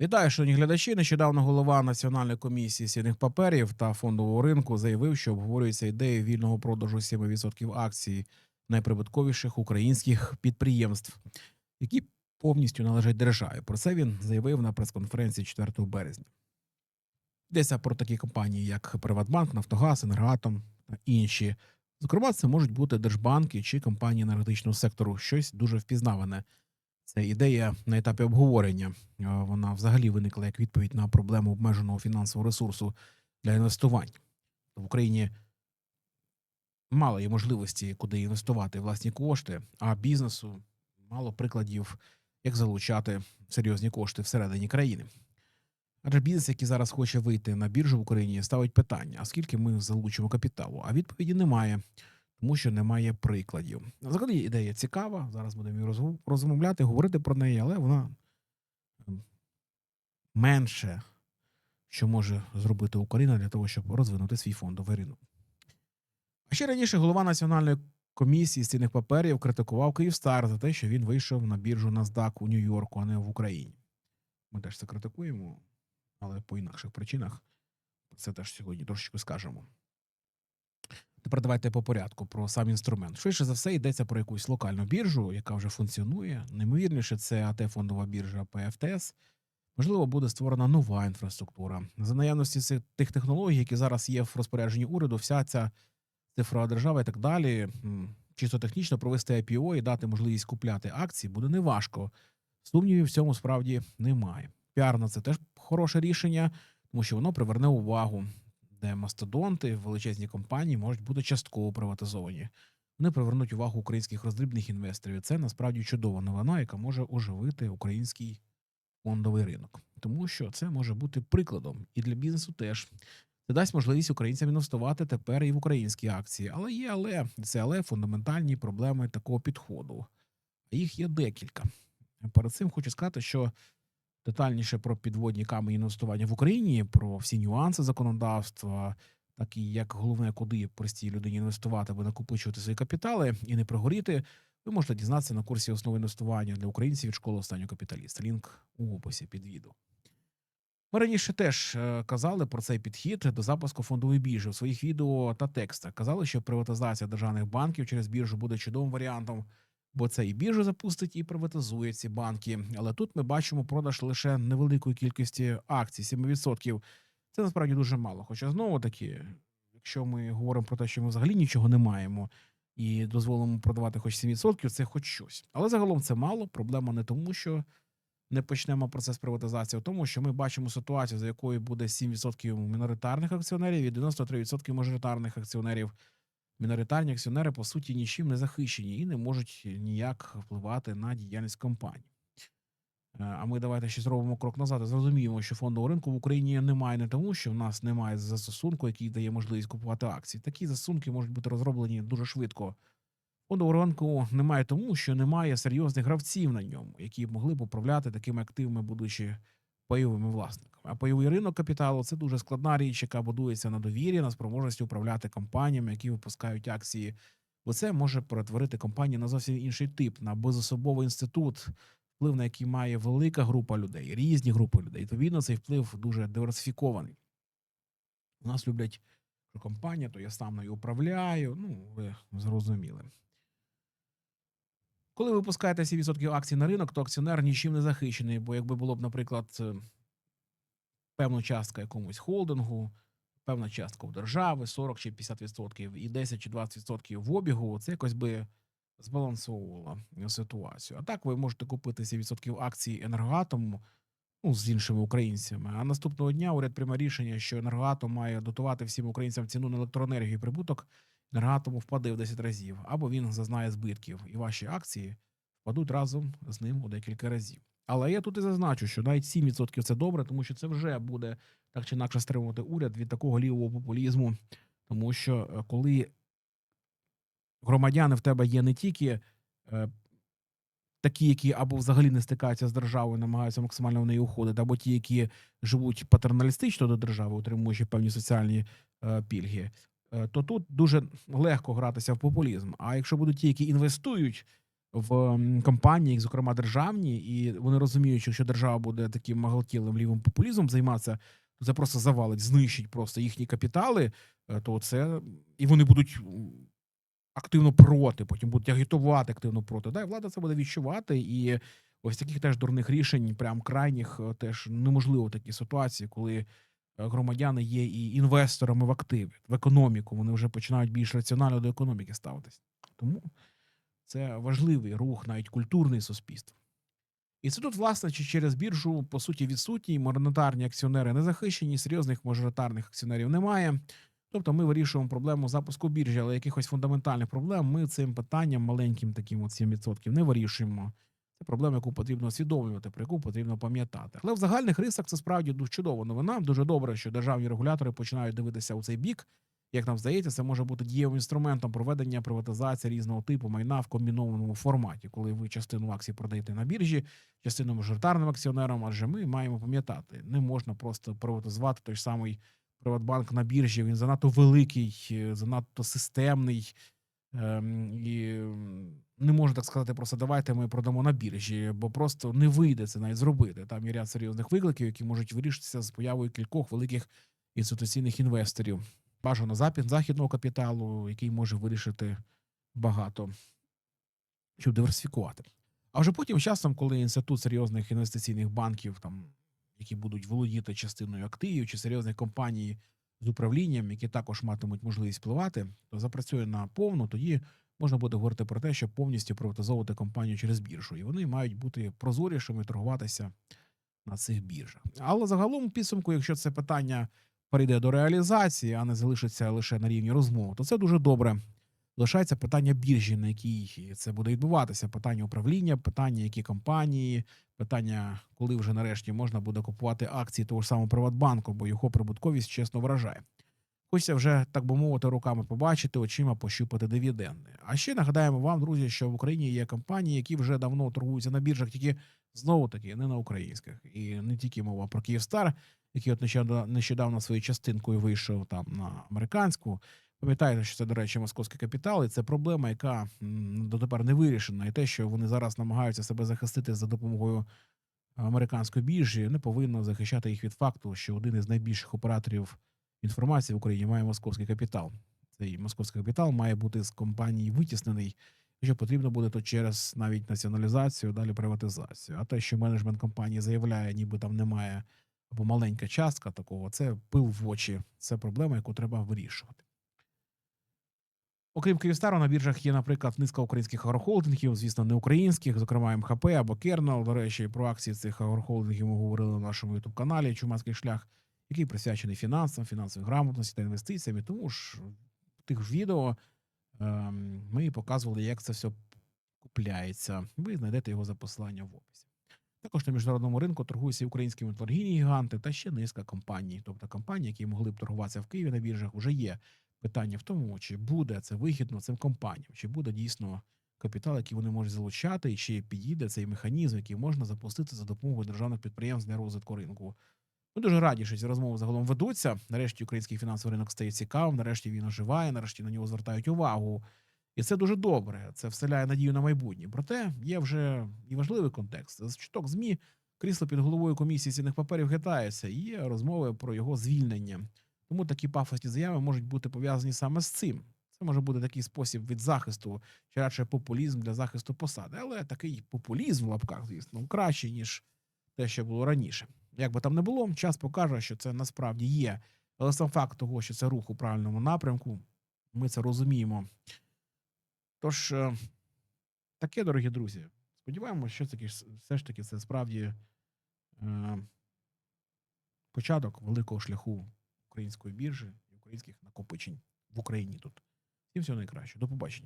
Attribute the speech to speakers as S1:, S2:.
S1: Вітаю, шановні глядачі. Нещодавно голова Національної комісії цінних паперів та фондового ринку заявив, що обговорюється ідея вільного продажу 7% акцій найприбутковіших українських підприємств, які повністю належать державі. Про це він заявив на прес-конференції 4 березня. Йдеться про такі компанії, як Приватбанк, Нафтогаз, Енергоатом та інші. Зокрема, це можуть бути держбанки чи компанії енергетичного сектору, щось дуже впізнаване. Це ідея на етапі обговорення. Е, Вона взагалі виникла як відповідь на проблему обмеженого фінансового ресурсу для інвестувань. В Україні мало є можливості, куди інвестувати власні кошти, а бізнесу мало прикладів, як залучати серйозні кошти всередині країни. Адже бізнес, який зараз хоче вийти на біржу в Україні, ставить питання: а скільки ми залучимо капіталу? А відповіді немає, тому що немає прикладів. Взагалі ідея цікава. Зараз будемо розмовляти, говорити про неї, але вона ем, менше, що може зробити Україна для того, щоб розвинути свій фондовий ринок. А ще раніше голова Національної комісії з цінних паперів критикував Київстар за те, що він вийшов на біржу NASDAQ у Нью-Йорку, а не в Україні. Ми теж це критикуємо, але по інакших причинах. Це теж сьогодні трошечки скажемо. Тепер давайте по порядку про сам інструмент. Швидше за все йдеться про якусь локальну біржу, яка вже функціонує. Наймовірніше, це АТ фондова біржа ПФТС. Можливо, буде створена нова інфраструктура. За наявності тих технологій, які зараз є в розпорядженні уряду, вся ця цифрова держава і так далі, чисто технічно провести IPO і дати можливість купляти акції буде неважко. Сумнівів в цьому справді немає. Піарно це теж хороше рішення, тому що воно приверне увагу, де мастодонти, величезні компанії можуть бути частково приватизовані. Вони привернуть увагу українських роздрібних інвесторів. І Це насправді чудова новина, яка може оживити український фондовий ринок, тому що це може бути прикладом і для бізнесу теж. Це дасть можливість українцям інвестувати тепер і в українські акції. Але є але це але фундаментальні проблеми такого підходу. Їх є декілька. Перед цим хочу сказати, що детальніше про підводні камені інвестування в Україні, про всі нюанси законодавства, так і як головне, куди простій людині інвестувати, аби накопичувати свої капітали і не прогоріти. Ви можете дізнатися на курсі основи інвестування для українців від школи останнього капіталіста. Лінк у описі під відео. Ми раніше теж е, казали про цей підхід до запуску фондової біржі у своїх відео та текстах. Казали, що приватизація державних банків через біржу буде чудовим варіантом, бо це і біржу запустить, і приватизує ці банки. Але тут ми бачимо продаж лише невеликої кількості акцій 7%. Це насправді дуже мало. Хоча знову таки, якщо ми говоримо про те, що ми взагалі нічого не маємо і дозволимо продавати хоч 7%, це хоч щось. Але загалом це мало. Проблема не тому, що не почнемо процес приватизації, а тому, що ми бачимо ситуацію, за якою буде 7% міноритарних акціонерів і 93% мажоритарних акціонерів. Міноритарні акціонери по суті нічим не захищені і не можуть ніяк впливати на діяльність компаній. Е, А ми давайте ще зробимо крок назад і зрозуміємо, що фондового ринку в Україні немає не тому, що в нас немає застосунку, який дає можливість купувати акції. Такі застосунки можуть бути розроблені дуже швидко. Фондового ринку немає тому, що немає серйозних гравців на ньому, які б могли б управляти такими активами, будучи пайовими власниками. А пайовий ринок капіталу це дуже складна річ, яка будується на довірі, на спроможності управляти компаніями, які випускають акції. Бо це може перетворити компанію на зовсім інший тип, на безособовий інститут, вплив на який має велика група людей, різні групи людей. Відповідно, цей вплив дуже диверсифікований. У нас люблять, що компанія, то я сам нею управляю. Ну, ви зрозуміли. Коли ви випускаєте 7% акцій на ринок, то акціонер нічим не захищений. Бо якби було б, наприклад, е, певна частка якомусь холдингу, певна частка у держави, 40 чи 50%, і 10 чи 20% в обігу, це якось би збалансовувало ситуацію. А так ви можете купити 7% акцій енергоатому ну, з іншими українцями. А наступного дня уряд прийме рішення, що енергоатом має дотувати всім українцям ціну на електроенергію і прибуток. Енергоатому впаде в 10 разів, або він зазнає збитків, і ваші акції впадуть разом з ним у декілька разів. Але я тут і зазначу, що навіть 7% це добре, тому що це вже буде так чи інакше стримувати уряд від такого лівого популізму. Тому що е, коли громадяни в тебе є не тільки е, такі, які або взагалі не стикаються з державою, намагаються максимально в неї уходити, або ті, які живуть патерналістично до держави, отримуючи певні соціальні е, пільги, то тут дуже легко гратися в популізм. А якщо будуть ті, які інвестують в компанії, зокрема державні, і вони розуміють, що якщо держава буде таким магалкілим лівим популізмом займатися, то це просто завалить, знищить просто їхні капітали, е, то це і вони будуть активно проти, потім будуть агітувати активно проти. Да, і влада це буде відчувати. І ось таких теж дурних рішень, прям крайніх, е, теж неможливо такі ситуації, коли е, громадяни є і інвесторами в активі, в економіку. Вони вже починають більш раціонально до економіки ставитись. Тому це важливий рух, навіть культурний суспільства. І це тут, власне, чи через біржу, по суті, відсутні, монетарні акціонери не захищені, серйозних мажоритарних акціонерів немає. Тобто ми вирішуємо проблему запуску біржі, але якихось фундаментальних проблем ми цим питанням маленьким таким от 7% не вирішуємо. Це проблема, яку потрібно усвідомлювати, про яку потрібно пам'ятати. Але в загальних рисах це справді дуже чудова новина. Дуже добре, що державні регулятори починають дивитися у цей бік. Як нам здається, це може бути дієвим інструментом проведення приватизації різного типу майна в комбінованому форматі, коли ви частину акцій продаєте на біржі, частину мажоритарним акціонерам. Адже ми маємо пам'ятати, не можна просто приватизувати той самий Приватбанк на біржі. Він занадто великий, е, занадто системний. Ем, і не можна так сказати, просто давайте ми продамо на біржі, бо просто не вийде це навіть зробити. Там є ряд серйозних викликів, які можуть вирішитися з появою кількох великих інституційних інвесторів. Бажано запит західного капіталу, який може вирішити багато, щоб диверсифікувати. А вже потім часом, коли інститут серйозних інвестиційних банків, там які будуть володіти частиною активів чи серйозних компаній з управлінням, які також матимуть можливість впливати, то запрацює на повну, тоді можна буде говорити про те, щоб повністю приватизовувати компанію через біржу. І вони мають бути прозорішими, торгуватися на цих біржах. Але загалом, підсумку, якщо це питання перейде до реалізації, а не залишиться лише на рівні розмов, то це дуже добре. Лишається питання біржі, на якій це буде відбуватися. Питання управління, питання, які компанії, питання, коли вже нарешті можна буде купувати акції того ж самого Приватбанку, бо його прибутковість чесно вражає. Хочеться вже, так би мовити, руками побачити, очима пощупати дивіденди. А ще нагадаємо вам, друзі, що в Україні є компанії, які вже давно торгуються на біржах, тільки знову таки не на українських. І не тільки мова про Київстар, який от нещодавно, своєю частинкою вийшов там на американську. Пам'ятаєте, що це, до речі, московський капітал, і це проблема, яка дотепер не вирішена. І те, що вони зараз намагаються себе захистити за допомогою американської біржі, не повинно захищати їх від факту, що один із найбільших операторів інформації в Україні має московський капітал. Цей московський капітал має бути з компанії витіснений. Якщо потрібно буде, то через навіть націоналізацію, далі приватизацію. А те, що менеджмент компанії заявляє, ніби там немає або маленька частка такого, це пил в очі. Це проблема, яку треба вирішувати. Окрім Київстару, на біржах є, наприклад, низка українських агрохолдингів, звісно, не українських, зокрема МХП або Кернел. До речі, про акції цих агрохолдингів ми говорили на нашому ютуб каналі Чумацький шлях, який присвячений фінансам, фінансовій грамотності та інвестиціям. І тому ж в тих ж відео ем, ми показували, як це все купляється. Ви знайдете його за посиланням в описі. Також на міжнародному ринку торгуються українські металургійні гіганти та ще низка компаній. Тобто компанії, які могли б торгуватися в Києві на біржах, вже є питання в тому, чи буде це вигідно цим компаніям, чи буде дійсно капітал, який вони можуть залучати, і чи підійде цей механізм, який можна запустити за допомогою державних підприємств для розвитку ринку. Ми дуже раді, що ці розмови загалом ведуться. Нарешті український фінансовий ринок стає цікавим, нарешті він оживає, нарешті на нього звертають увагу. І це дуже добре. Це вселяє надію на майбутнє. Проте є вже і важливий контекст. З чуток змі крісло під головою комісії цінних паперів хитається. і Є розмови про його звільнення. Тому такі пафосні заяви можуть бути пов'язані саме з цим. Це може бути такий спосіб від захисту, чи радше популізм для захисту посади. Але такий популізм в лапках, звісно, кращий, ніж те, що було раніше. Як би там не було, час покаже, що це насправді є. Але сам факт того, що це рух у правильному напрямку, ми це розуміємо. Тож, е, таке, дорогі друзі, сподіваємося, що таки все ж таки це справді е, початок великого шляху української біржі і українських накопичень в Україні тут. Всім всього найкраще. До побачення.